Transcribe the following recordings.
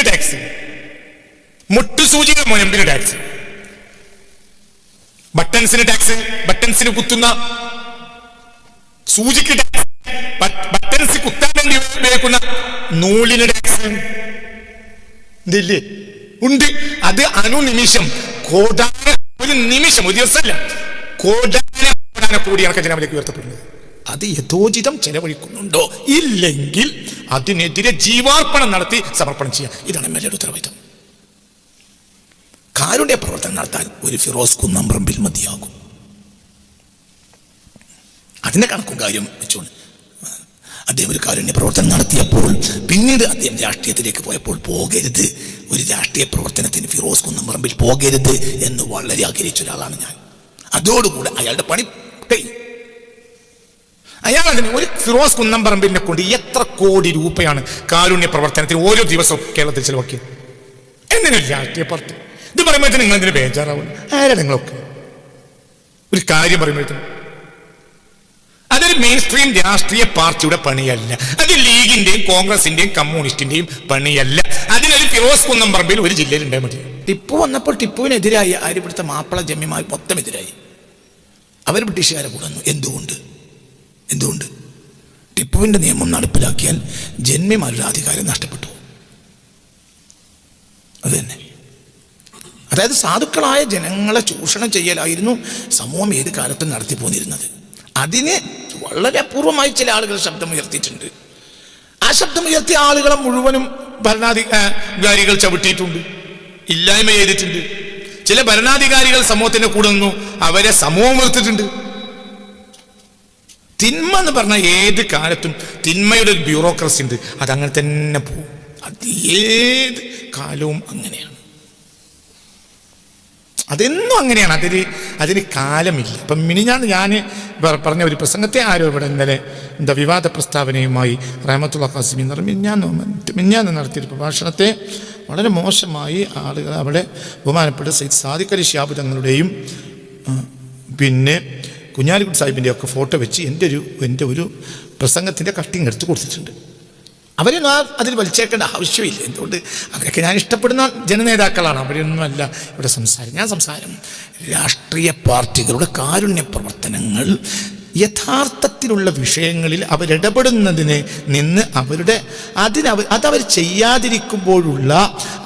ബിൽഡിങ്ങിന് tax. മുട്ടുസൂചിക മുനമ്പിന് tax. ബട്ടൺസിന് ടാക്സ് ബട്ടൺസിന് കുത്തുന്ന സൂചിക്ക് ടാക്സ് ബട്ടൺസ് കുത്താൻ വേണ്ടി ഉപയോഗിക്കുന്ന നൂലിന് ടാക്സ്. ഇതില്ലേ? ഉണ്ട്. അത് അനുനിമിഷം കോടാന ഒരു നിമിഷം ഒരു ദിവസമല്ല. കോടാന കോടാന കോടിയാണ് ഉയർത്തപ്പെടുന്നത്. അത് യഥോചിതം ചെലവഴിക്കുന്നുണ്ടോ? ഇല്ലെങ്കിൽ അതിനെതിരെ ജീവാർപ്പണം നടത്തി സമർപ്പണം ചെയ്യാം. ഇതാണ് എം എൽ എയുടെ ഉത്തരവാദിത്തം. കാരുടെ പ്രവർത്തനം നടത്താൻ ഒരു ഫിറോസ് കുന്നമ്പ്രമ്പിൽ മതിയാകും. അതിന്റെ കണക്കും കാര്യം വെച്ചുകൊണ്ട് അദ്ദേഹം ഒരു കാരുണ്യ പ്രവർത്തനം നടത്തിയപ്പോൾ പിന്നീട് അദ്ദേഹം രാഷ്ട്രീയത്തിലേക്ക് പോയപ്പോൾ പോകരുത്. ഒരു രാഷ്ട്രീയ പ്രവർത്തനത്തിന് ഫിറോസ് കുന്നമ്പ്രമ്പിൽ പോകരുത് എന്ന് വളരെ ആഗ്രഹിച്ച ഒരാളാണ് ഞാൻ. അതോടുകൂടെ അയാളുടെ പണി കഴിഞ്ഞു അയാൾ അതിന് ഒരു ഫിറോസ് കുന്നംപറമ്പിലിനെ കൊണ്ട് എത്ര കോടി രൂപയാണ് കാരുണ്യ പ്രവർത്തനത്തിന് ഓരോ ദിവസവും കേരളത്തിൽ ചെലവാക്കിയത്? എന്തിനൊരു രാഷ്ട്രീയ പാർട്ടി? ഇത് പറയുമ്പോഴത്തേന് നിങ്ങൾ എന്തിനു ബേജാറാവുന്നു. ആരാ നിങ്ങളൊക്കെ? ഒരു കാര്യം പറയുമ്പോഴത്തേനും. അതൊരു മെയിൻ സ്ട്രീം രാഷ്ട്രീയ പാർട്ടിയുടെ പണിയല്ല. അത് ലീഗിന്റെയും കോൺഗ്രസിന്റെയും കമ്മ്യൂണിസ്റ്റിന്റെയും പണിയല്ല. അതിനൊരു ഫിറോസ് കുന്നംപറമ്പിൽ ഒരു ജില്ലയിൽ ഉണ്ടായി മതി. ടിപ്പു വന്നപ്പോൾ ടിപ്പുവിനെതിരായി ആര് ഇവിടുത്തെ മാപ്പിള ജമ്മിമാർ മൊത്തം എതിരായി. അവർ ബ്രിട്ടീഷുകാരെ കൂടുന്നു എന്തുകൊണ്ട്? എന്തുകൊണ്ട്? ടിപ്പുവിന്റെ നിയമം നടപ്പിലാക്കിയാൽ ജന്മിമാരുടെ അധികാരം നഷ്ടപ്പെട്ടു. അത് തന്നെ. അതായത് സാധുക്കളായ ജനങ്ങളെ ചൂഷണം ചെയ്യലായിരുന്നു സമൂഹം ഏത് കാലത്തും നടത്തി പോന്നിരുന്നത്. അതിന് വളരെ അപൂർവമായി ചില ആളുകൾ ശബ്ദം ഉയർത്തിയിട്ടുണ്ട് ആ ശബ്ദം ഉയർത്തിയ ആളുകളെ മുഴുവനും ഭരണാധികാരികൾ ചവിട്ടിയിട്ടുണ്ട്. ഇല്ലായ്മ ചെയ്തിട്ടുണ്ട്. ചില ഭരണാധികാരികൾ സമൂഹത്തിന്റെ കൂടെ നിന്നു. അവരെ സമൂഹം വെറുത്തിട്ടുണ്ട് തിന്മ എന്ന് പറഞ്ഞാൽ ഏത് കാലത്തും തിന്മയുടെ ഒരു ബ്യൂറോക്രസി ഉണ്ട് അതങ്ങനെ തന്നെ പോകും. അത് ഏത് കാലവും അങ്ങനെയാണ്. അതെന്നും അങ്ങനെയാണ്. അതിന് അതിന് കാലമില്ല. അപ്പം മിനിഞ്ഞാന്ന് ഞാൻ പറഞ്ഞ ഒരു പ്രസംഗത്തെ ആരോ ഇവിടെ ഇന്നലെ എന്താ വിവാദ പ്രസ്താവനയുമായി റഹമത്തുള്ള ഖാസിമി മിഞ്ഞാന്ന് മിഞ്ഞാന്ന് നടത്തിയൊരു പ്രഭാഷണത്തെ വളരെ മോശമായി ആളുകൾ അവിടെ ബഹുമാനപ്പെട്ട സയ്യിദ് സാദിഖലി അലി തങ്ങളുടെയും പിന്നെ കുഞ്ഞാലിക്കുട്ടി സാഹിബിന്റെ ഒക്കെ ഫോട്ടോ വെച്ച് എന്റെ ഒരു എന്റെ ഒരു പ്രസംഗത്തിന്റെ കട്ടിങ് എടുത്ത് കൊടുത്തിട്ടുണ്ട്. അവരൊന്നും ആ അതിൽ വലിച്ചേക്കേണ്ട ആവശ്യമില്ല. എന്തുകൊണ്ട്? അവരൊക്കെ ഞാൻ ഇഷ്ടപ്പെടുന്ന ജനനേതാക്കളാണ്. അവരൊന്നുമല്ല ഇവിടെ സംസാരം. ഞാൻ സംസാരം രാഷ്ട്രീയ പാർട്ടികളുടെ കാരുണ്യ പ്രവർത്തനങ്ങൾ യഥാർത്ഥത്തിലുള്ള വിഷയങ്ങളിൽ അവരിടപെടുന്നതിന് നിന്ന് അവരുടെ അതിനവർ അതവർ ചെയ്യാതിരിക്കുമ്പോഴുള്ള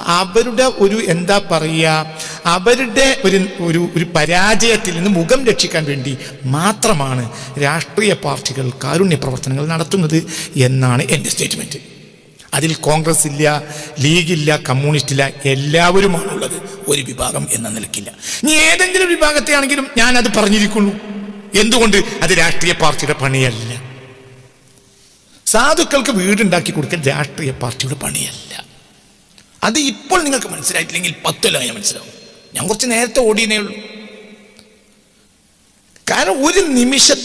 അവരുടെ ഒരു എന്താ പറയുക അവരുടെ ഒരു ഒരു ഒരു പരാജയത്തിൽ നിന്ന് മുഖം രക്ഷിക്കാൻ വേണ്ടി മാത്രമാണ് രാഷ്ട്രീയ പാർട്ടികൾ കാരുണ്യ പ്രവർത്തനങ്ങൾ നടത്തുന്നത് എന്നാണ് എന്റെ സ്റ്റേറ്റ്മെന്റ് അതിൽ കോൺഗ്രസ് ഇല്ല ലീഗില്ല കമ്മ്യൂണിസ്റ്റ് ഇല്ല എല്ലാവരുമാണുള്ളത്. ഒരു വിഭാഗം എന്ന നിലയ്ക്കില്ല നീ ഏതെങ്കിലും വിഭാഗത്തെ ആണെങ്കിലും ഞാൻ അത് പറഞ്ഞിരിക്കുള്ളൂ എന്തുകൊണ്ട്? അത് രാഷ്ട്രീയ പാർട്ടിയുടെ പണിയല്ല. സാധുക്കൾക്ക് വീടുണ്ടാക്കി കൊടുക്കൽ രാഷ്ട്രീയ പാർട്ടിയുടെ പണിയല്ല. അത് ഇപ്പോൾ നിങ്ങൾക്ക് മനസ്സിലായിട്ടില്ലെങ്കിൽ പത്തൊല്ല ഞാൻ മനസ്സിലാവും. ഞാൻ കുറച്ച് നേരത്തെ ഓടിയേ ഉള്ളൂ. കാരണം ഒരു നിമിഷം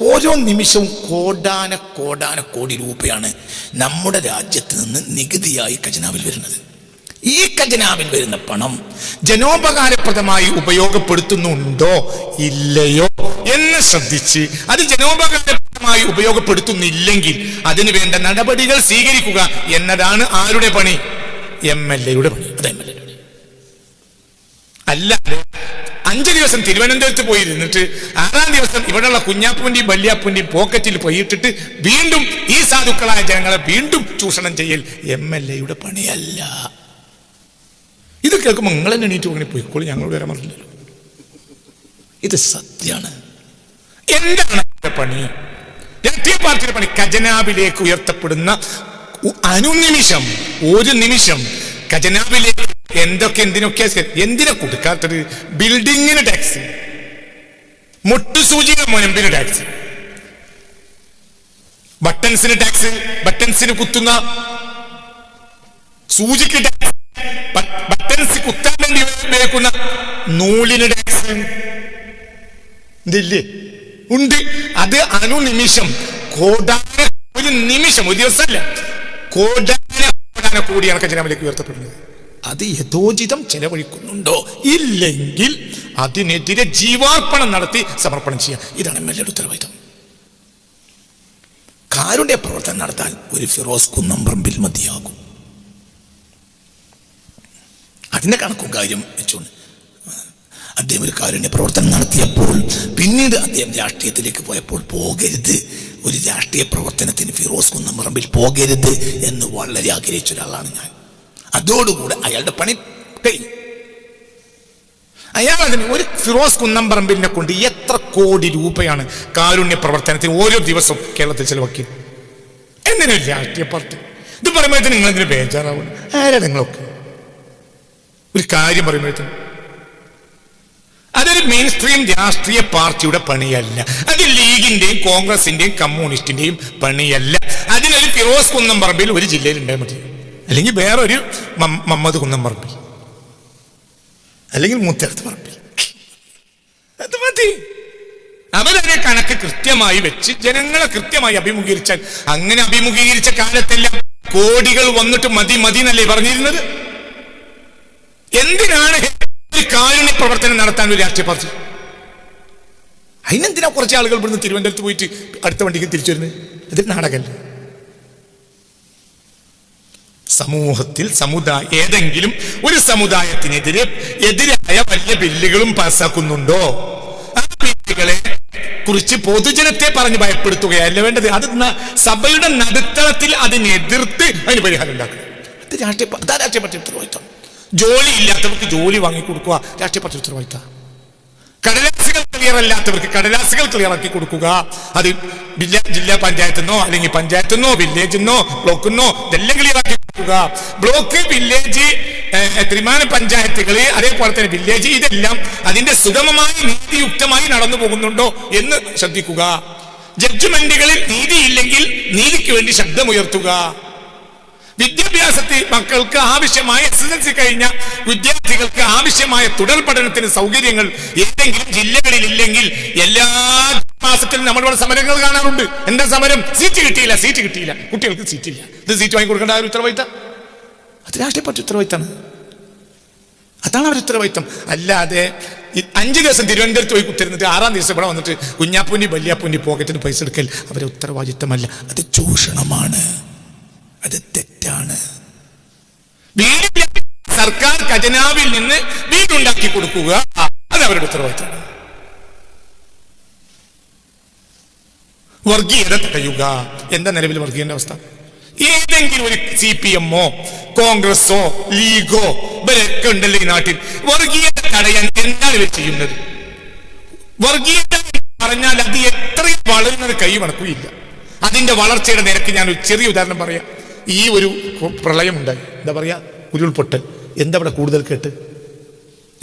ഓരോ നിമിഷവും കോടാന കോടാന കോടി രൂപയാണ് നമ്മുടെ രാജ്യത്ത് നിന്ന് നികുതിയായി ഖജനാവിൽ വരുന്നത്. ഈ ഖജനാവിൽ വരുന്ന പണം ജനോപകാരപ്രദമായി ഉപയോഗപ്പെടുത്തുന്നുണ്ടോ ഇല്ലയോ എന്ന് ശ്രദ്ധിച്ച് അത് ജനോപകാരപ്രദമായി ഉപയോഗപ്പെടുത്തുന്നില്ലെങ്കിൽ അതിന് വേണ്ട നടപടികൾ സ്വീകരിക്കുക എന്നതാണ് ആരുടെ പണി? എം എൽ എയുടെ പണി. അത് എം എൽ പണി അല്ലാതെ അഞ്ച് ദിവസം തിരുവനന്തപുരത്ത് പോയി നിന്നിട്ട് ആറാം ദിവസം ഇവിടെയുള്ള കുഞ്ഞാപ്പൂന്റെയും വല്യാപ്പൂന്റെയും പോക്കറ്റിൽ പോയിട്ടിട്ട് വീണ്ടും ഈ സാധുക്കളായ ജനങ്ങളെ വീണ്ടും ചൂഷണം ചെയ്യൽ എം എൽ എയുടെ പണിയല്ല. ഇത് കേൾക്കുമ്പോൾ നിങ്ങൾ തന്നെ എണീറ്റ് അങ്ങനെ ഞങ്ങൾ വരാൻ പറഞ്ഞില്ലല്ലോ. ഇത് സത്യമാണ് എന്താണ് പണി? രാഷ്ട്രീയ പാർട്ടിയുടെ പണി ഖജനാവിലേക്ക് ഉയർത്തപ്പെടുന്ന അനുനിമിഷം ഒരു നിമിഷം ഖജനാവിലേക്ക് എന്തൊക്കെ എന്തിനൊക്കെ എന്തിനാ കൊടുക്കാത്തത്? ബിൽഡിങ്ങിന് ടാക്സ്. മുട്ടുസൂചിക മുനമ്പിന് ടാക്സ്. ബട്ടൺസിന് ടാക്സ്. ബട്ടൺസിന് കുത്തുന്ന സൂചിക്ക് ടാക്സ്. ബട്ടൺസ് കുത്താൻ വേണ്ടി ഉപയോഗിക്കുന്ന നൂലിന് ടാക്സ്. ഇതില്ലേ ഉണ്ട്. അത് അനുനിമിഷം. കോടാന ഒരു നിമിഷം ഒരു ദിവസമല്ല. കോടാന കോടാന കോടിയാണ് ഉയർത്തപ്പെടുന്നത്. അത് യഥോചിതം ചെലവഴിക്കുന്നുണ്ടോ? ഇല്ലെങ്കിൽ അതിനെതിരെ ജീവാർപ്പണം നടത്തി സമർപ്പണം ചെയ്യാം. ഇതാണ് എം എൽ എയുടെ ഉത്തരവാദിത്വം. കാരുണ്യ പ്രവർത്തനം നടത്താൻ ഒരു ഫിറോസ് കുന്നംപറമ്പിൽ മതിയാകും. അതിന്റെ കണക്കും കാര്യം വെച്ചുകൊണ്ട് അദ്ദേഹം ഒരു കാരുണ്യ പ്രവർത്തനം നടത്തിയപ്പോൾ പിന്നീട് അദ്ദേഹം രാഷ്ട്രീയത്തിലേക്ക് പോയപ്പോൾ പോകരുത്. ഒരു രാഷ്ട്രീയ പ്രവർത്തനത്തിന് ഫിറോസ് കുന്നമ്പറമ്പിൽ പോകരുത് എന്ന് വളരെ ആഗ്രഹിച്ച ഒരാളാണ് ഞാൻ. അതോടുകൂടെ അയാളുടെ പണി കഴിഞ്ഞു. അതിന് ഒരു ഫിറോസ് കുന്നംപറമ്പിലിനെ കൊണ്ട് എത്ര കോടി രൂപയാണ് കാരുണ്യ പ്രവർത്തനത്തിന് ഓരോ ദിവസവും കേരളത്തിൽ ചെലവാക്കിയത്? എന്തിനൊരു രാഷ്ട്രീയ പാർട്ടി? ഇത് പറയുമ്പോഴത്തേന് നിങ്ങൾ എന്തിനു ബേജാറാവുന്നു ആരാ നിങ്ങളൊക്കെ? ഒരു കാര്യം പറയുമ്പോഴത്തേന്. അതൊരു മെയിൻ സ്ട്രീം രാഷ്ട്രീയ പാർട്ടിയുടെ പണിയല്ല. അത് ലീഗിന്റെയും കോൺഗ്രസിന്റെയും കമ്മ്യൂണിസ്റ്റിന്റെയും പണിയല്ല. അതിനൊരു ഫിറോസ് കുന്നംപറമ്പിൽ ഒരു ജില്ലയിൽ ഉണ്ടായാൽ മതി. അല്ലെങ്കിൽ വേറൊരു മമ്മദ് മമ്മദ് കുന്നംപറമ്പിൽ അല്ലെങ്കിൽ മുത്തരത്ത് പറമ്പിൽ അത് മതി. അവരതിനെ കണക്ക് കൃത്യമായി വെച്ച് ജനങ്ങളെ കൃത്യമായി അഭിമുഖീകരിച്ചാൽ അങ്ങനെ അഭിമുഖീകരിച്ച കാലത്തെല്ലാം കോടികൾ വന്നിട്ട് മതി മതി എന്നല്ലേ പറഞ്ഞിരുന്നത്? എന്തിനാണ് കാരുണ്യ പ്രവർത്തനം നടത്താൻ ഒരു രാഷ്ട്രീയ പാർട്ടി? അതിനെന്തിനാ കുറച്ച് ആളുകൾ ഇവിടുന്ന് തിരുവനന്തപുരത്ത് പോയിട്ട് അടുത്ത വണ്ടിക്ക് തിരിച്ചു വരുന്നത്? ഇതൊരു നാടകല്ലേ? സമൂഹത്തിൽ സമുദായ ഏതെങ്കിലും ഒരു സമുദായത്തിനെതിരെ എതിരായ വലിയ ബില്ലുകളും പാസ്സാക്കുന്നുണ്ടോ ആ ബില്ലുകളെ കുറിച്ച് പൊതുജനത്തെ പറഞ്ഞ് ഭയപ്പെടുത്തുകയല്ല വേണ്ടത്. അത് സഭയുടെ നടുത്തളത്തിൽ അതിനെതിർത്ത് അതിന് പരിഹാരം ഉണ്ടാക്കുക അത് രാഷ്ട്രീയ രാഷ്ട്രീയ പാർട്ടി ഉത്തരവാദിത്തം ജോലി ഇല്ലാത്തവർക്ക് ജോലി വാങ്ങിക്കൊടുക്കുക രാഷ്ട്രീയ പാർട്ടി ഉത്തരവാദിത്തം കടലാസുകൾ ക്ലിയർ അല്ലാത്തവർക്ക് കടലാസുകൾ ക്ലിയർ ആക്കി കൊടുക്കുക. അത് ജില്ലാ ജില്ലാ പഞ്ചായത്തിന്നോ അല്ലെങ്കിൽ പഞ്ചായത്തിന്നോ വില്ലേജിന്നോ ബ്ലോക്കിന്നോ ഇതെല്ലാം ക്ലിയർ ആക്കി ബ്ലോക്ക് വില്ലേജ് ത്രിമാന പഞ്ചായത്തുകൾ അതേപോലെ തന്നെ വില്ലേജ് ഇതെല്ലാം അതിന്റെ സുഗമമായി നീതിയുക്തമായി നടന്നു പോകുന്നുണ്ടോ എന്ന് ശ്രദ്ധിക്കുക. ജഡ്ജ്മെന്റുകളിൽ നീതിയില്ലെങ്കിൽ നീതിക്ക് വേണ്ടി ശബ്ദമുയർത്തുക. വിദ്യാഭ്യാസത്തിൽ മക്കൾക്ക് ആവശ്യമായ എസ് എസ് എൽ സി കഴിഞ്ഞ വിദ്യാർത്ഥികൾക്ക് ആവശ്യമായ തുടർ പഠനത്തിന് സൗകര്യങ്ങൾ ഏതെങ്കിലും ജില്ലകളിൽ ഇല്ലെങ്കിൽ എല്ലാ മാസത്തിലും നമ്മൾ ഇവിടെ സമരങ്ങൾ കാണാറുണ്ട്. എന്താ സമരം? സീറ്റ് കിട്ടിയില്ല സീറ്റ് കിട്ടിയില്ല. കുട്ടികൾക്ക് സീറ്റ് ഇല്ല ഇത് സീറ്റ് വാങ്ങി കൊടുക്കേണ്ട ഒരു ഉത്തരവാദിത്തം? അത് രാഷ്ട്രീയ പാർട്ടി ഉത്തരവാദിത്തമാണ് അതാണ് അവർ ഉത്തരവാദിത്തം അല്ലാതെ അഞ്ച് ദിവസം തിരുവനന്തപുരത്ത് പോയി കുത്തിരുന്നിട്ട് ആറാം ദിവസം ഇവിടെ വന്നിട്ട് കുഞ്ഞാപ്പൂന്റി വല്യാപ്പൂന്റി പോക്കറ്റിന് പൈസ എടുക്കൽ അവരെ ഉത്തരവാദിത്തമല്ല അത് ചൂഷണമാണ്. അത് തെറ്റാണ്. സർക്കാർ ഖജനാവിൽ നിന്ന് വീടുണ്ടാക്കി കൊടുക്കുക. അത് അവരുടെ ഉത്തരവാദിത്തമാണ് വർഗീയത തടയുക. എന്താ നിലവിൽ വർഗീയന്റെ അവസ്ഥ? ഏതെങ്കിലും ഒരു സി പി എമ്മോ കോൺഗ്രസോ ലീഗോ ഇവരൊക്കെ ഉണ്ടല്ലോ ഈ നാട്ടിൽ. വർഗീയത തടയാൻ എന്താണ് ഇവർ ചെയ്യുന്നത്? വർഗീയത പറഞ്ഞാൽ അത് എത്രയും വളരുന്നത് കൈ വണക്കുകയില്ല അതിന്റെ വളർച്ചയുടെ നിരക്ക് ഞാൻ ഒരു ചെറിയ ഉദാഹരണം പറയാം. ഈ ഒരു പ്രളയം ഉണ്ടായി എന്താ പറയാ? ഉരുൾപൊട്ടൽ. എന്താ ഇവിടെ കൂടുതൽ കേട്ട്?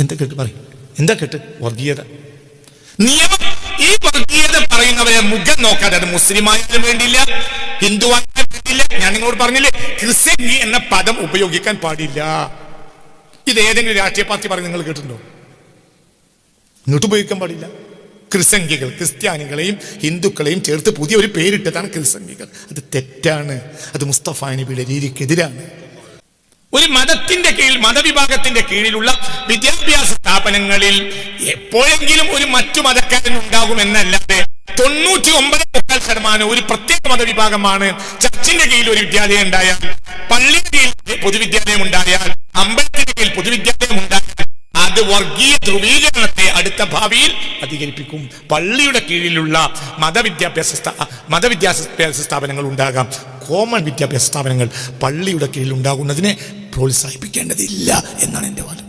എന്താ കേട്ട്? പറയും. എന്താ കേട്ട്? വർഗീയത. നിയമം ഈ വർഗീയത പറയുന്നവരെ മുഖം നോക്കാതെ അത് മുസ്ലിം ആയാലും വേണ്ടിയില്ല ഹിന്ദു ആയാലും വേണ്ടിയില്ല. ഞാൻ നിങ്ങളോട് പറഞ്ഞില്ലേ ക്രിസ്ത്യൻ എന്ന പദം ഉപയോഗിക്കാൻ പാടില്ല. ഇത് ഏതെങ്കിലും രാഷ്ട്രീയ പാർട്ടി പറഞ്ഞ് നിങ്ങൾ കേട്ടിട്ടുണ്ടോ? ഇങ്ങോട്ട് ഉപയോഗിക്കാൻ പാടില്ല. ക്രിസംഖികൾ ക്രിസ്ത്യാനികളെയും ഹിന്ദുക്കളെയും ചേർത്ത് പുതിയ ഒരു പേരിട്ടതാണ് ക്രിസംഖികൾ അത് തെറ്റാണ്. അത് മുസ്തഫ നബിയുടെ രീതിക്കെതിരാണ്. ഒരു മതത്തിന്റെ കീഴിൽ മതവിഭാഗത്തിന്റെ കീഴിലുള്ള വിദ്യാഭ്യാസ സ്ഥാപനങ്ങളിൽ എപ്പോഴെങ്കിലും ഒരു മറ്റു മതക്കാരൻ ഉണ്ടാകുമെന്നല്ലാതെ തൊണ്ണൂറ്റി ഒമ്പത് മുക്കാൽ ശതമാനം ഒരു പ്രത്യേക മതവിഭാഗമാണ്. ചർച്ചിന്റെ കീഴിൽ ഒരു വിദ്യാലയം ഉണ്ടായാൽ പള്ളിയുടെ കീഴിൽ പൊതുവിദ്യാലയം ഉണ്ടായാൽ അമ്പലത്തിന്റെ കീഴിൽ പൊതുവിദ്യാലയം ഉണ്ടായാൽ അത് വർഗീയ ധ്രുവീകരണത്തെ അടുത്ത ഭാവിയിൽ അധികരിപ്പിക്കും. പള്ളിയുടെ കീഴിലുള്ള മതവിദ്യാഭ്യാസ മതവിദ്യാഭ്യാസ സ്ഥാപനങ്ങൾ ഉണ്ടാകാം. കോമൺ വിദ്യാഭ്യാസ സ്ഥാപനങ്ങൾ പള്ളിയുടെ കീഴിൽ ഉണ്ടാകുന്നതിനെ പ്രോത്സാഹിപ്പിക്കേണ്ടതില്ല എന്നാണ് എന്റെ വാദം.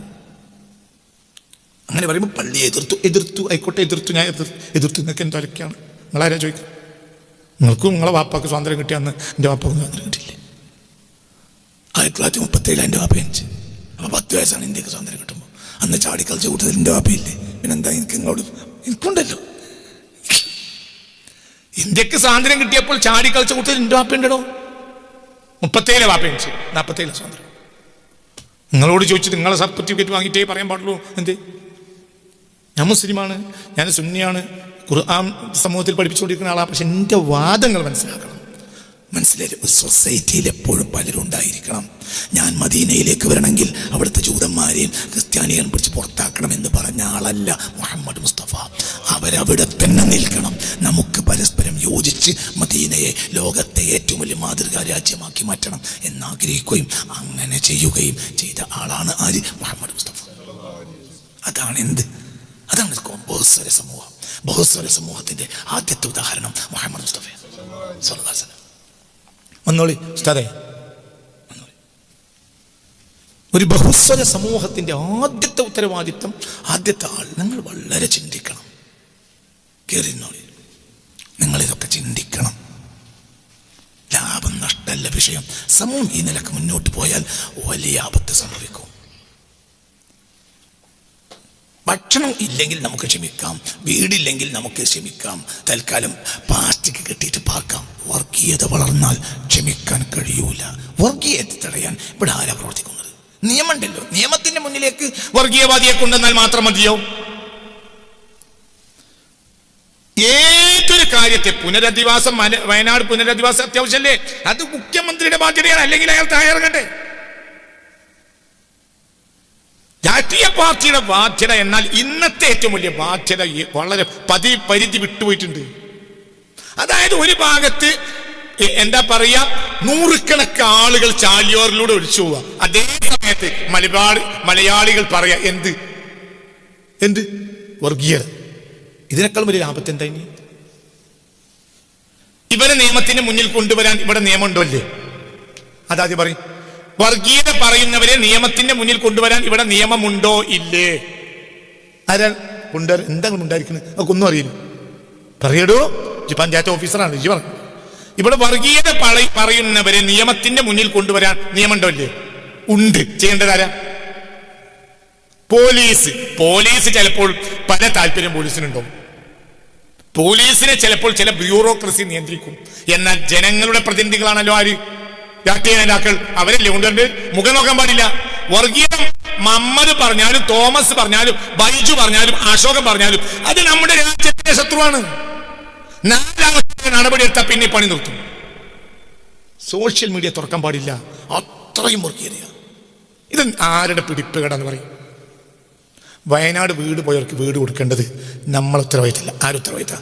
അങ്ങനെ പറയുമ്പോൾ പള്ളി എതിർത്തു എതിർത്തു ആയിക്കോട്ടെ എതിർത്തു ഞാൻ എതിർത്തു നിങ്ങൾക്ക് എന്തൊക്കെയാണ് നിങ്ങളാരാ ചോദിക്കും നിങ്ങൾക്കും നിങ്ങളെ വാപ്പാക്ക് സ്വാതന്ത്ര്യം കിട്ടിയാന്ന് എന്റെ വാപ്പാക്ക് സ്വാതന്ത്ര്യം കിട്ടിയില്ലേ? ആയിരത്തി തൊള്ളായിരത്തി മുപ്പത്തേഴ് എന്റെ വാപ്പ ജനിച്ച്. അപ്പോൾ പത്ത് വയസ്സാണ് ഇന്ത്യയ്ക്ക് സ്വാതന്ത്ര്യം കിട്ടുമ്പോൾ അന്ന് ചാടിക്കളിച്ച് കൂട്ടത്തിൽ എന്റെ വാപ്പയില്ലേ? പിന്നെന്താ എനിക്ക് നിങ്ങളോട്? എനിക്കുണ്ടല്ലോ. ഇന്ത്യയ്ക്ക് സ്വാതന്ത്ര്യം കിട്ടിയപ്പോൾ ചാടി കളിച്ച കൂട്ടത്തിൽ എന്റെ വാപ്പയുണ്ടോ വാപ്പ ജനിച്ചു. നാൽപ്പത്തേഴ് സ്വാതന്ത്ര്യം. നിങ്ങളോട് ചോദിച്ചിട്ട് നിങ്ങളെ സർട്ടിഫിക്കറ്റ് വാങ്ങിയിട്ടേ പറയാൻ പാടുള്ളൂ. എന്ത്? ഞാൻ മുസ്ലിമാണ് ഞാൻ സുന്നിയാണ്. ഖുർആൻ സമൂഹത്തിൽ പഠിപ്പിച്ചുകൊണ്ടിരിക്കുന്ന ആളാണ് പക്ഷെ എന്റെ വാദങ്ങൾ മനസ്സിലാക്കണം. മനസ്സിലായി സൊസൈറ്റിയിൽ എപ്പോഴും പലരും ഉണ്ടായിരിക്കണം. ഞാൻ മദീനയിലേക്ക് വരണമെങ്കിൽ അവിടുത്തെ ജൂതന്മാരെയും ക്രിസ്ത്യാനികളും പിടിച്ച് പുറത്താക്കണം എന്ന് പറഞ്ഞ ആളല്ല മുഹമ്മദ് മുസ്തഫ. അവരവിടെ തന്നെ നിൽക്കണം. നമുക്ക് പരസ്പരം യോജിച്ച് മദീനയെ ലോകത്തെ ഏറ്റവും വലിയ മാതൃകാ രാജ്യമാക്കി മാറ്റണം എന്നാഗ്രഹിക്കുകയും അങ്ങനെ ചെയ്യുകയും ചെയ്ത ആളാണ് ആര്? മുഹമ്മദ് മുസ്തഫ. അതാണ് എന്ത്? അതാണ് ബഹുസ്വര സമൂഹം. ബഹുസ്വര സമൂഹത്തിന്റെ ആദ്യത്തെ ഉദാഹരണം മുഹമ്മദ് മുസ്തഫ. ഉസ്താദേ. ഒരു ബഹുസ്വര സമൂഹത്തിന്റെ ആദ്യത്തെ ഉത്തരവാദിത്വം ആദ്യത്തെ ആൾ. നിങ്ങൾ വളരെ ചിന്തിക്കണം. കയറിന്നോളി നിങ്ങൾ ഇതൊക്കെ ചിന്തിക്കണം. ലാഭം നഷ്ടമല്ല വിഷയം സമൂഹം ഈ നിലയ്ക്ക് മുന്നോട്ട് പോയാൽ വലിയ ആപത്ത് സംഭവിക്കും. ഭക്ഷണം ഇല്ലെങ്കിൽ നമുക്ക് ക്ഷമിക്കാം. വീടില്ലെങ്കിൽ നമുക്ക് ക്ഷമിക്കാം. തൽക്കാലം പ്ലാസ്റ്റിക് കെട്ടിയിട്ട് പാർക്കാം. വർഗീയത വളർന്നാൽ ക്ഷമിക്കാൻ കഴിയൂല. വർഗീയത തടയാൻ ഇവിടെ ആരാ പ്രവർത്തിക്കുന്നത്? നിയമമുണ്ടല്ലോ. നിയമത്തിന്റെ മുന്നിലേക്ക് വർഗീയവാദിയെ കൊണ്ടുവന്നാൽ മാത്രം മതിയോ? ഏതൊരു കാര്യത്തെ പുനരധിവാസം വയനാട് പുനരധിവാസം അത്യാവശ്യമല്ലേ? അത് മുഖ്യമന്ത്രിയുടെ ബാധ്യതയാണ്. അല്ലെങ്കിൽ അയാൾ താഴെയിറങ്ങട്ടെ രാഷ്ട്രീയ പാർട്ടിയുടെ ബാധ്യത എന്നാൽ ഇന്നത്തെ ഏറ്റവും വലിയ ബാധ്യത വളരെ പതി പരിധി വിട്ടുപോയിട്ടുണ്ട്. അതായത് ഒരു ഭാഗത്ത് എന്താ പറയാ നൂറുകണക്ക് ആളുകൾ ചാലിയോറിലൂടെ ഒഴിച്ചു പോവുക അതേ സമയത്ത് മലബാർ മലയാളികൾ പറയാ എന്ത്? എന്ത്? വർഗീയ ഇതിനേക്കാൾ വലിയ ലാഭത്തെ എന്താ ഇനി? ഇവരെ നിയമത്തിന് മുന്നിൽ കൊണ്ടുവരാൻ ഇവിടെ നിയമമുണ്ടോ അല്ലേ അതാദ്യം പറയും. വർഗീയത പറയുന്നവരെ നിയമത്തിന്റെ മുന്നിൽ കൊണ്ടുവരാൻ ഇവിടെ നിയമമുണ്ടോ ഇല്ലേ? ആരാ? കൊണ്ടുവരാൻ എന്താ ഉണ്ടായിരിക്കുന്നത് നമുക്കൊന്നും അറിയില്ല. പറയടോ. പഞ്ചായത്ത് ഓഫീസറാണ്. ജി പറഞ്ഞു ഇവിടെ വർഗീയത പറയുന്നവരെ നിയമത്തിന്റെ മുന്നിൽ കൊണ്ടുവരാൻ നിയമമുണ്ടോ ഇല്ലേ? ഉണ്ട്. ചെയ്യേണ്ടതാരാ പോലീസ്. പോലീസ് ചിലപ്പോൾ പല താല്പര്യം പോലീസിനുണ്ടോ പോലീസിനെ ചിലപ്പോൾ ചില ബ്യൂറോക്രസി നിയന്ത്രിക്കും. എന്നാൽ ജനങ്ങളുടെ പ്രതിനിധികളാണല്ലോ ആര്? രാഷ്ട്രീയ നേതാക്കൾ അവരല്ലേ കൊണ്ടുവരേണ്ടത്? മുഖം നോക്കാൻ പാടില്ല. വർഗീയം മമ്മദ് പറഞ്ഞാലും തോമസ് പറഞ്ഞാലും ബൈജു പറഞ്ഞാലും അശോകൻ പറഞ്ഞാലും അത് നമ്മുടെ രാജ്യത്തിന്റെ ശത്രുവാണ്. നാലാമത്തെ നടപടിയെടുത്താൽ പിന്നെ പണി നിർത്തും. സോഷ്യൽ മീഡിയ തുറക്കാൻ പാടില്ല. അത്രയും വർഗീയതയാണ് ഇത് ആരുടെ പിടിപ്പുകേടാന്ന് പറയും? വയനാട് വീട് പോയവർക്ക് വീട് കൊടുക്കേണ്ടത് നമ്മൾ ഉത്തരവാദിത്തമില്ല ആരുത്തരവാദിത്ത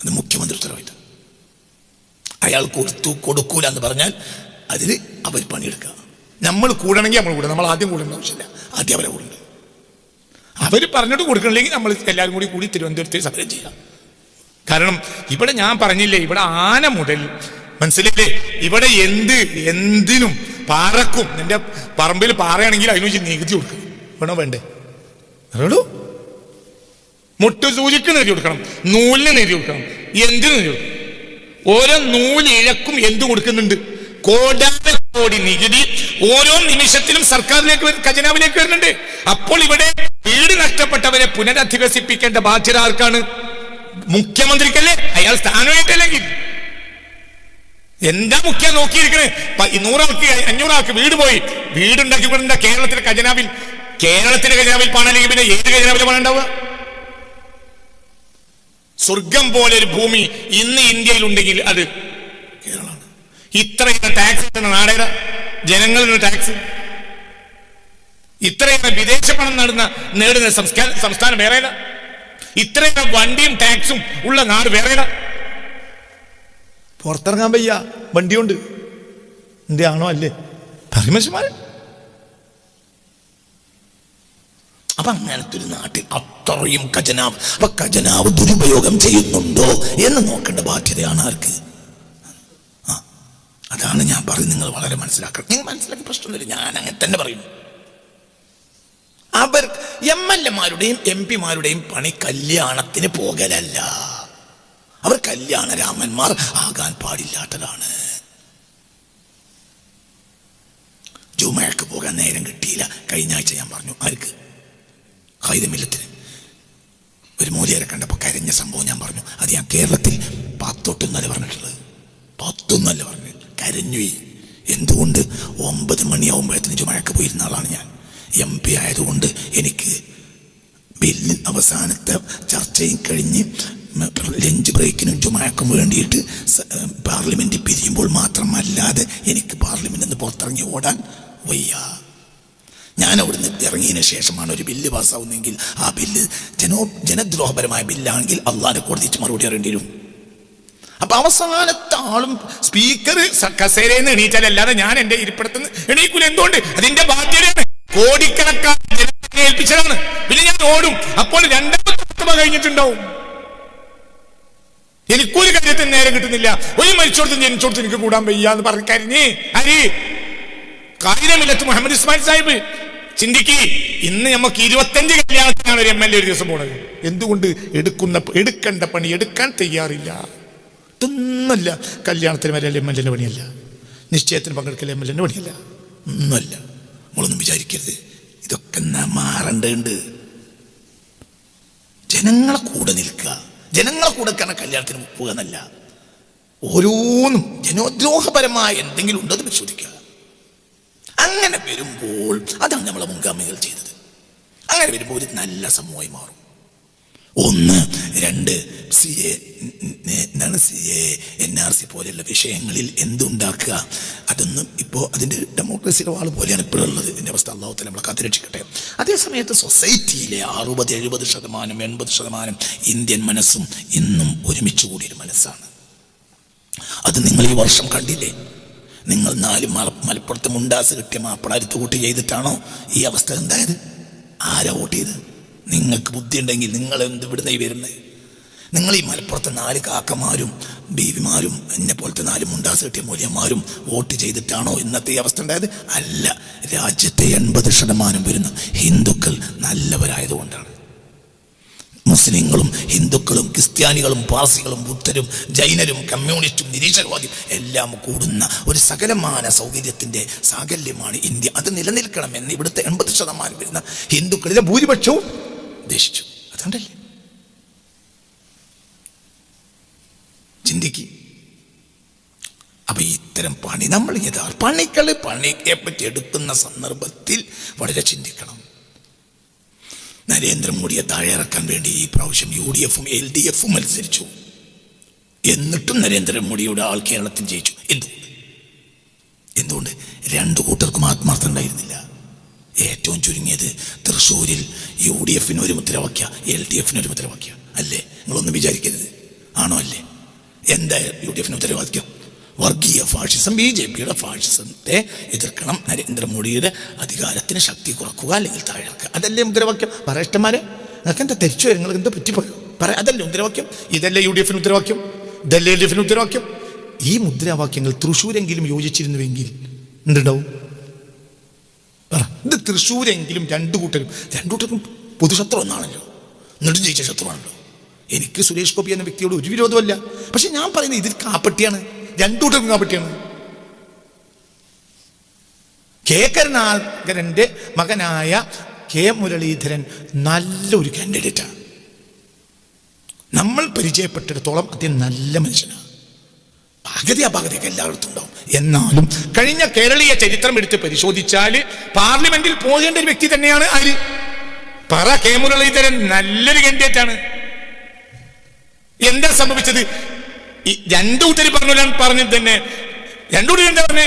അത് മുഖ്യമന്ത്രി ഉത്തരവാദിത്തം. അയാൾ കൊടുത്തു കൊടുക്കൂല എന്ന് പറഞ്ഞാൽ അതിൽ അവർ പണിയെടുക്കുക. നമ്മൾ കൂടണമെങ്കിൽ നമ്മൾ കൂടണം. നമ്മൾ ആദ്യം കൂടേണ്ട ആവശ്യമില്ല. ആദ്യം അവരെ കൂടുണ്ട്. അവർ പറഞ്ഞിട്ട് കൊടുക്കണില്ലെങ്കിൽ നമ്മൾ എല്ലാവരും കൂടി കൂടി തിരുവനന്തപുരത്ത് സമരം ചെയ്യാം. കാരണം ഇവിടെ ഞാൻ പറഞ്ഞില്ലേ ഇവിടെ ആന മുതൽ മനസ്സിലല്ലേ? ഇവിടെ എന്ത് എന്തിനും പാറക്കും നിന്റെ പറമ്പിൽ പാറയാണെങ്കിൽ അതിനു വെച്ച് നികുതി കൊടുക്കും വേണോ വേണ്ടേ? അറിയുള്ളൂ? മുട്ട് സൂചിക്ക് നികുതി കൊടുക്കണം. നൂലിന് നികുതി കൊടുക്കണം. എന്തിനു നികുതി കൊടുക്കണം? ഓരോ നൂൽ ഇഴക്കും എന്ത് കൊടുക്കുന്നുണ്ട്? കോടാന കോടി നികുതി ഓരോ നിമിഷത്തിലും സർക്കാരിലേക്ക് ഖജനാവിലേക്ക് വരുന്നുണ്ട്. അപ്പോൾ ഇവിടെ വീട് നഷ്ടപ്പെട്ടവരെ പുനരധിവസിപ്പിക്കേണ്ട ബാധ്യത ആർക്കാണ്? മുഖ്യമന്ത്രിക്കല്ലേ? അയാൾ സ്ഥാനമായിട്ടല്ലെങ്കിൽ. എന്താ മുഖ്യ നോക്കിയിരിക്കുന്നത് നൂറാൾക്ക് അഞ്ഞൂറാൾക്ക് വീട് പോയി. വീടുണ്ടാക്കി കൊടുത്ത കേരളത്തിലെ ഖജനാവിൽ കേരളത്തിലെ ഖജനാവിൽ പണം പിന്നെ ഏത് ഖജനാവിലെ പണം ഉണ്ടാവുക സ്വർഗം പോലെ ഒരു ഭൂമി ഇന്ന് ഇന്ത്യയിൽ ഉണ്ടെങ്കിൽ അത് കേരളമാണ്. ഇത്രയേറെ ടാക്സ് കിട്ടുന്ന ജനങ്ങളുടെ ടാക്സ് ഇത്രയേറെ വിദേശ പണം നേടുന്ന നേടുന്ന സംസ്കാര സംസ്ഥാനം വേറെ? ഇത്രയേറെ വണ്ടിയും ടാക്സും ഉള്ള നാട് വേറെ? പുറത്തിറങ്ങാൻ വയ്യ. വണ്ടിയുണ്ട്. എന്താണോ അല്ലേ? മനുഷ്യന്മാരെ. അപ്പൊ അങ്ങനത്തെ ഒരു നാട്ടിൽ അത്രയും ഖജനാവ് അപ്പൊ ഖജനാവ് ദുരുപയോഗം ചെയ്യുന്നുണ്ടോ എന്ന് നോക്കേണ്ട ബാധ്യതയാണ് ആർക്ക്? അതാണ് ഞാൻ പറയുന്നത് നിങ്ങൾ വളരെ മനസ്സിലാക്കണം. നിങ്ങൾ മനസ്സിലാക്കി പ്രശ്നമൊന്നുമില്ല ഞാൻ അങ്ങനെ തന്നെ പറയുന്നു അവർ എം എൽ എമാരുടെയും എം പിമാരുടെയും പണി കല്യാണത്തിന് പോകലല്ല. അവർ കല്യാണ രാമന്മാർ ആകാൻ പാടില്ലാത്തതാണ്. ജുമഴക്ക് പോകാൻ നേരം കിട്ടിയില്ല. കഴിഞ്ഞ ആഴ്ച ഞാൻ പറഞ്ഞു. ആർക്ക്? ഹൈദമില്ലത്തിന് ഒരു മൂലിയരെ കണ്ടപ്പോൾ കരഞ്ഞ സംഭവം ഞാൻ പറഞ്ഞു അത് ഞാൻ കേരളത്തിൽ പത്തൊട്ടെന്നല്ല പറഞ്ഞിട്ടുള്ളത്? പത്തൊന്നല്ല പറഞ്ഞു കരഞ്ഞു എന്തുകൊണ്ട് ഒമ്പത് മണിയാവുമ്പോഴത്തേന് ചുമഴക്ക് പോയിരുന്ന ആളാണ് ഞാൻ. എം പി ആയതുകൊണ്ട് എനിക്ക് ബില്ല് അവസാനത്തെ ചർച്ചയും കഴിഞ്ഞ് ലഞ്ച് ബ്രേക്കിനും ചുമഴക്കും വേണ്ടിയിട്ട് പാർലമെന്റ് പിരിയുമ്പോൾ മാത്രമല്ലാതെ എനിക്ക് പാർലമെന്റിൽ നിന്ന് പുറത്തിറങ്ങി ഓടാൻ വയ്യ. ഞാൻ അവിടുന്ന് ഇറങ്ങിയതിന് ശേഷമാണ് ഒരു ബില്ല് പാസ്സാവുന്നെങ്കിൽ ആ ബില്ല് ജനോ ജനദ്രോഹപരമായ ബില്ലാണെങ്കിൽ അള്ളാഹിനെ കോടതിച്ച് മറുപടി അറിയേണ്ടി വരും. അപ്പൊ അവസാനത്തെ ആളും സ്പീക്കർ കസേരയിൽ എണീച്ചാലല്ലാതെ ഞാൻ എന്റെ ഇരിപ്പിടത്തുനിന്ന് എണീക്കൂല. എന്തുകൊണ്ട്? അതിന്റെ ബാധ്യതയാണ്. കോടിക്കണക്കാണ് ഏൽപ്പിച്ചതാണ്. പിന്നെ ഞാൻ ഓടും. അപ്പോൾ രണ്ടാമത്തെ കഴിഞ്ഞിട്ടുണ്ടാവും. എനിക്കൊരു കാര്യത്തിന് നേരം കിട്ടുന്നില്ല. ഒരു മരിച്ചോടത്തും ജനിച്ചോടത്തും എനിക്ക് കൂടാൻ വയ്യ എന്ന് പറഞ്ഞ കരിഞ്ഞ്. അരി കാര്യമില്ലത്ത് മുഹമ്മദ് ഇസ്മായിൽ സാഹിബ് ചിന്തിക്ക്. ഇന്ന് നമുക്ക് ഇരുപത്തഞ്ച് കല്യാണത്തിനാണ് ഒരു എം എൽ എ ഒരു ദിവസം പോണത്. എന്തുകൊണ്ട് എടുക്കുന്ന എടുക്കേണ്ട പണി എടുക്കാൻ തയ്യാറില്ല? ഇതൊന്നല്ല കല്യാണത്തിന് വരെ എം എൽ എന്റെ പണിയല്ല. നിശ്ചയത്തിന് പങ്കെടുക്കൽ എം എൽ എന്റെ പണിയല്ല. ഒന്നുമല്ല. നമ്മളൊന്നും വിചാരിക്കരുത്. ഇതൊക്കെ മാറേണ്ടതുണ്ട് ജനങ്ങളെ കൂടെ നിൽക്കുക. ജനങ്ങളെ കൂടെ കാരണം കല്യാണത്തിന് പോകുക എന്നല്ല. ഓരോന്നും ജനോദ്രോഹപരമായ എന്തെങ്കിലും ഉണ്ടോ എന്ന് പരിശോധിക്കുക. അങ്ങനെ വരുമ്പോൾ അതാണ് നമ്മളെ മുൻഗാമികൾ ചെയ്തത്. അങ്ങനെ വരുമ്പോൾ ഒരു നല്ല സമൂഹമായി മാറും. ഒന്ന് രണ്ട് സി എ എന്താണ് C A N R C പോലെയുള്ള വിഷയങ്ങളിൽ എന്തുണ്ടാക്കുക അതൊന്നും ഇപ്പോൾ അതിന്റെ ഡെമോക്രസിയുടെ വാൾ പോലെയാണ് ഇപ്പോഴുള്ളത് ഇതിന്റെ അവസ്ഥ അള്ളാഹുത്തല നമ്മളെ കാത്തിരക്ഷിക്കട്ടെ. അതേസമയത്ത് സൊസൈറ്റിയിലെ അറുപത് എഴുപത് ശതമാനം എൺപത് ശതമാനം ഇന്ത്യൻ മനസ്സും ഇന്നും ഒരുമിച്ച് കൂടിയൊരു മനസ്സാണ്. അത് നിങ്ങൾ ഈ വർഷം കണ്ടില്ലേ? നിങ്ങൾ നാല് മല മലപ്പുറത്ത് മുണ്ടാസ് കിട്ടിയ മാപ്പിളാരുത്ത് വോട്ട് ചെയ്തിട്ടാണോ ഈ അവസ്ഥ എന്തായത് ആരാ വോട്ട് ചെയ്ത് നിങ്ങൾക്ക് ബുദ്ധി ഉണ്ടെങ്കിൽ നിങ്ങൾ എന്ത് ഇവിടുന്ന് ഈ വരുന്നത് നിങ്ങൾ ഈ മലപ്പുറത്തെ നാല് കാക്കമാരും ബീവിമാരും എന്നെ പോലത്തെ നാല് മുണ്ടാസ് കിട്ടിയ മൂല്യന്മാരും വോട്ട് ചെയ്തിട്ടാണോ ഇന്നത്തെ ഈ അവസ്ഥ ഉണ്ടായത്? അല്ല രാജ്യത്തെ എൺപത് ശതമാനം വരുന്ന ഹിന്ദുക്കൾ നല്ലവരായതുകൊണ്ടാണ്. മുസ്ലിങ്ങളും ഹിന്ദുക്കളും ക്രിസ്ത്യാനികളും പാർസികളും ബുദ്ധരും ജൈനരും കമ്മ്യൂണിസ്റ്റും നിരീശ്വരവാദിയും എല്ലാം കൂടുന്ന ഒരു സകലമാന സൗകര്യത്തിന്റെ സാകല്യമാണ് ഇന്ത്യ. അത് നിലനിൽക്കണമെന്ന് ഇവിടുത്തെ എൺപത് ശതമാനം വരുന്ന ഹിന്ദുക്കളിലെ ഭൂരിപക്ഷവും ഉദ്ദേശിച്ചു. അതുകൊണ്ടല്ലേ? ചിന്തിക്ക്. അപ്പൊ ഇത്തരം പണി നമ്മൾ യഥാർത്ഥ പണികൾ പണിയെ പറ്റി എടുക്കുന്ന സന്ദർഭത്തിൽ വളരെ ചിന്തിക്കണം. നരേന്ദ്രമോദിയെ താഴെ ഇറക്കാൻ വേണ്ടി ഈ പ്രാവശ്യം യു ഡി എഫും എൽ ഡി എഫും മത്സരിച്ചു. എന്നിട്ടും നരേന്ദ്രമോദിയുടെ ആൾ കേരളത്തിൽ ജയിച്ചു. എന്തുകൊണ്ട് എന്തുകൊണ്ട്? രണ്ടു കൂട്ടർക്കും ആത്മാർത്ഥം ഉണ്ടായിരുന്നില്ല. ഏറ്റവും ചുരുങ്ങിയത് തൃശ്ശൂരിൽ യു ഡി എഫിന് ഒരു മുദ്രാവാക്യ എൽ ഡി എഫിന് ഒരു മുദ്രാവാക്യ. അല്ലേ? നിങ്ങളൊന്നും വിചാരിക്കരുത്. ആണോ അല്ലേ? എന്താ യു ഡി എഫിന് മുദ്രാവാക്യം വർഗീയ ഫാഷിസം ബി ജെ പിയുടെ ഫാഷിസത്തെ എതിർക്കണം നരേന്ദ്രമോദിയുടെ അധികാരത്തിന് ശക്തി കുറക്കുക അല്ലെങ്കിൽ താഴെ ഇറക്കുക അതല്ലേ മുദ്രാവാക്യം? പറയഷ്ടന്മാരെ നിങ്ങൾക്ക് എന്താ തിരിച്ചു വരും? നിങ്ങൾക്ക് എന്താ പറ്റിപ്പോയോ? പറ അതല്ലേ മുദ്രാവാക്യം? ഇതല്ലേ യു ഡി എഫിന് ഉത്തരവാക്യം ഇതല്ലേ എൽ ഡി എഫിന് ഉത്തരവാക്യം ഈ മുദ്രാവാക്യങ്ങൾ തൃശ്ശൂരെങ്കിലും യോജിച്ചിരുന്നുവെങ്കിൽ എന്തുണ്ടാവും? പറ ഇത് തൃശ്ശൂരെങ്കിലും രണ്ടു കൂട്ടരും രണ്ടു കൂട്ടർക്കും പൊതുശത്രു എന്നാണല്ലോ എന്നിട്ട് ജയിച്ച ശത്രുവാണല്ലോ. എനിക്ക് സുരേഷ് ഗോപി എന്ന വ്യക്തിയോട് ഒരു വിരോധമല്ല പക്ഷെ ഞാൻ പറയുന്നത് ഇതിൽ കാപ്പട്ടിയാണ് രണ്ടു തിന്നാൻ പറ്റിയാണ് കെ മകനായ കെ മുരളീധരൻ നല്ലൊരു കാൻഡിഡേറ്റാണ് നമ്മൾ പരിചയപ്പെട്ടിടത്തോളം അദ്ദേഹം നല്ല മനുഷ്യനാണ് പകുതി അപകതിയൊക്കെ എല്ലായിടത്തും ഉണ്ടാവും. എന്നാലും കഴിഞ്ഞ കേരളീയ ചരിത്രം എടുത്ത് പരിശോധിച്ചാൽ പാർലമെന്റിൽ പോകേണ്ട ഒരു വ്യക്തി തന്നെയാണ് ആര്? പറ കെ മുരളീധരൻ നല്ലൊരു കാൻഡിഡേറ്റ് ആണ്. എന്താ സംഭവിച്ചത്? ഈ രണ്ടു പറഞ്ഞു ഞാൻ പറഞ്ഞത് തന്നെ. രണ്ടു കൂട്ടർ എന്താ പറഞ്ഞേ?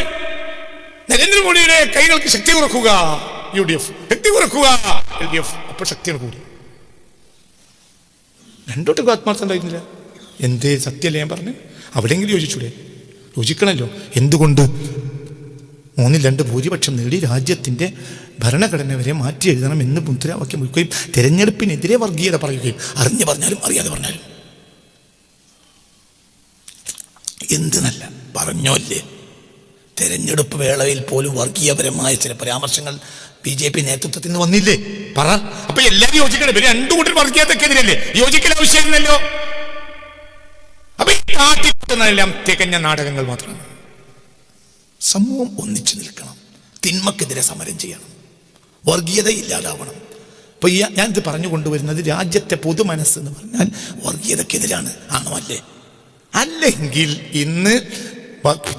നരേന്ദ്രമോദിയുടെ കൈകൾക്ക് ശക്തി കുറക്കുക. U D F. ശക്തി കുറക്കുക. L D F. അപ്പൊ ശക്തിയാണ് കൂടി. രണ്ടോട്ടും ആത്മാർത്ഥം ഉണ്ടായിരുന്നില്ല. എന്തേ സത്യല്ല ഞാൻ പറഞ്ഞു? അവിടെയെങ്കിലും യോജിച്ചൂടെ? യോജിക്കണമല്ലോ എന്തുകൊണ്ട്? മൂന്നിൽ രണ്ട് ഭൂരിപക്ഷം നേടി രാജ്യത്തിന്റെ ഭരണഘടന വരെ മാറ്റി എഴുതണം എന്ന് മുദ്രാവാക്യം വയ്ക്കുകയും തെരഞ്ഞെടുപ്പിനെതിരെ വർഗീയത പറയുകയും അറിഞ്ഞു പറഞ്ഞാലും അറിയാതെ പറഞ്ഞാലും. എന്തിനല്ല? പറഞ്ഞോല്ലേ? തെരഞ്ഞെടുപ്പ് വേളയിൽ പോലും വർഗീയപരമായ ചില പരാമർശങ്ങൾ ബി ജെ പി നേതൃത്വത്തിൽ നിന്ന് വന്നില്ലേ? പറ. അപ്പൊ എല്ലാവരും യോജിക്കണം. പിന്നെ രണ്ടു കൂട്ടർ വർഗീയതക്കെതിരല്ലേ? യോജിക്കൽ ആവശ്യമില്ലല്ലോ. അപ്പൊ ഈ എല്ലാം തികഞ്ഞ നാടകങ്ങൾ മാത്രമാണ്. സമൂഹം ഒന്നിച്ചു നിൽക്കണം. തിന്മക്കെതിരെ സമരം ചെയ്യണം. വർഗീയത ഇല്ലാതാവണം. അപ്പൊ ഞാൻ ഇത് പറഞ്ഞു കൊണ്ടുവരുന്നത് രാജ്യത്തെ പൊതുമനസ്സ് എന്ന് പറഞ്ഞാൽ വർഗീയതക്കെതിരാണ്. ആണോ അല്ലേ? അല്ലെങ്കിൽ ഇന്ന്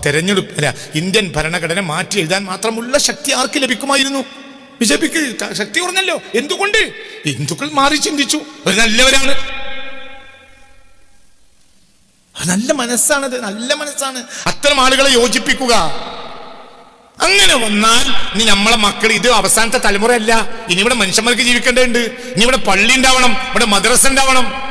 തെരഞ്ഞെടുപ്പ് അല്ല ഇന്ത്യൻ ഭരണഘടന മാറ്റി എഴുതാൻ മാത്രമുള്ള ശക്തി ആർക്ക് ലഭിക്കുമായിരുന്നു? ബി ജെ പിക്ക് ശക്തി കുറഞ്ഞല്ലോ. എന്തുകൊണ്ട്? ഹിന്ദുക്കൾ മാറി ചിന്തിച്ചു. അവർ നല്ലവരാണ്. നല്ല മനസ്സാണത് നല്ല മനസ്സാണ്. അത്തരം ആളുകളെ യോജിപ്പിക്കുക. അങ്ങനെ വന്നാൽ ഇനി നമ്മളെ മക്കൾ ഇത് അവസാനത്തെ തലമുറയല്ല. ഇനി ഇവിടെ മനുഷ്യന്മാർക്ക് ജീവിക്കേണ്ടതുണ്ട്. ഇനി ഇവിടെ പള്ളി ഉണ്ടാവണം ഇവിടെ മദ്രസ ഉണ്ടാവണം.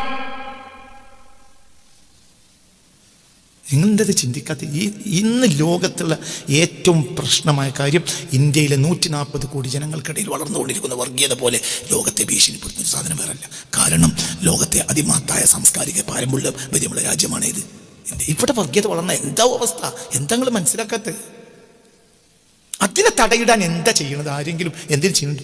നിങ്ങളെന്തത് ചിന്തിക്കാത്ത ഈ ഇന്ന് ലോകത്തുള്ള ഏറ്റവും പ്രശ്നമായ കാര്യം ഇന്ത്യയിലെ നൂറ്റി നാൽപ്പത് കോടി ജനങ്ങൾക്കിടയിൽ വളർന്നുകൊണ്ടിരിക്കുന്ന വർഗീയത പോലെ ലോകത്തെ ഭീഷണിപ്പെടുത്തുന്ന ഒരു സാധനം വേറല്ല. കാരണം ലോകത്തെ അതിമഹത്തായ സാംസ്കാരിക പാരമ്പര്യ വലിയമുള്ള രാജ്യമാണ് ഇത് ഇവിടെ വർഗീയത വളർന്ന എന്താ അവസ്ഥ? എന്താ മനസ്സിലാക്കാത്തത് അതിനെ തടയിടാൻ എന്താ ചെയ്യണത്? ആരെങ്കിലും എന്തിനു ചെയ്യുന്നുണ്ട്?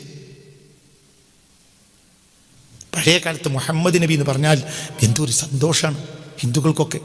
പഴയ കാലത്ത് മുഹമ്മദ് നബി എന്ന് പറഞ്ഞാൽ എന്തോ ഒരു സന്തോഷമാണ് ഹിന്ദുക്കൾക്കൊക്കെ.